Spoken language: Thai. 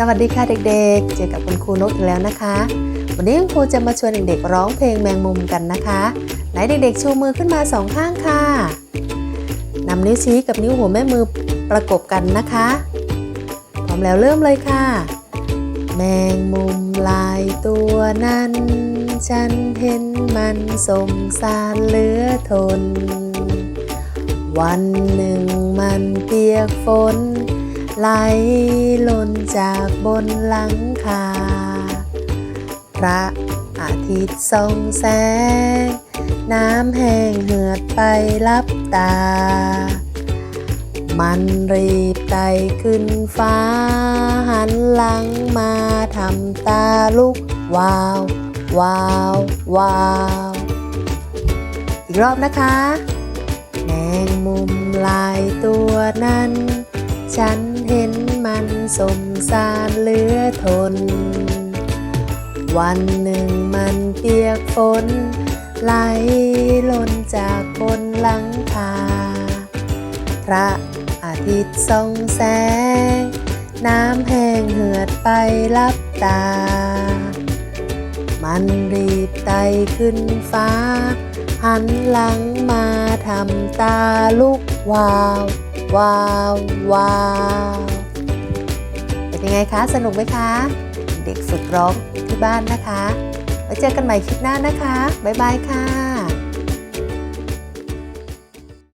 สวัสดีค่ะเด็กๆ เจอกับคุณครูนกอีกแล้วนะคะ วันนี้คุณครูจะมาชวนเด็กๆร้องเพลงแมงมุมกันนะคะ ไหนเด็กๆชูมือขึ้นมาสองข้างค่ะนำนิ้วชี้กับนิ้วหัวแม่มือประกบกันนะคะ พร้อมแล้วเริ่มเลยค่ะ แมงมุมลายตัวนั้น ฉันเห็นมันสมสารเหลือทน วันหนึ่งมันเปียกฝน ไหลหล่นจากบนหลังคา พระอาทิตย์ส่องแสง น้ำแห้งเหือดไปลับตา มันรีบไต่ขึ้นฟ้า หันหลังมาทำตาลุกวาว วาว วาว อีกรอบนะคะ แมงมุมลายตัวนั้น สมสารเหลือทน วันหนึ่งมันเปียกฝน ไหลล่นจากบนหลังคาพระอาทิตย์ส่องแสง น้ำแห้งเหือดไปลับตา มันรีบไต่ขึ้นฟ้า หันหลังมาทำตาลุกวาว วาว วาว เป็นยังไงคะ สนุกไหมคะ เด็กฝึกร้องที่บ้านนะคะไว้เจอกันใหม่คลิปหน้านะคะ บ๊ายบายค่ะ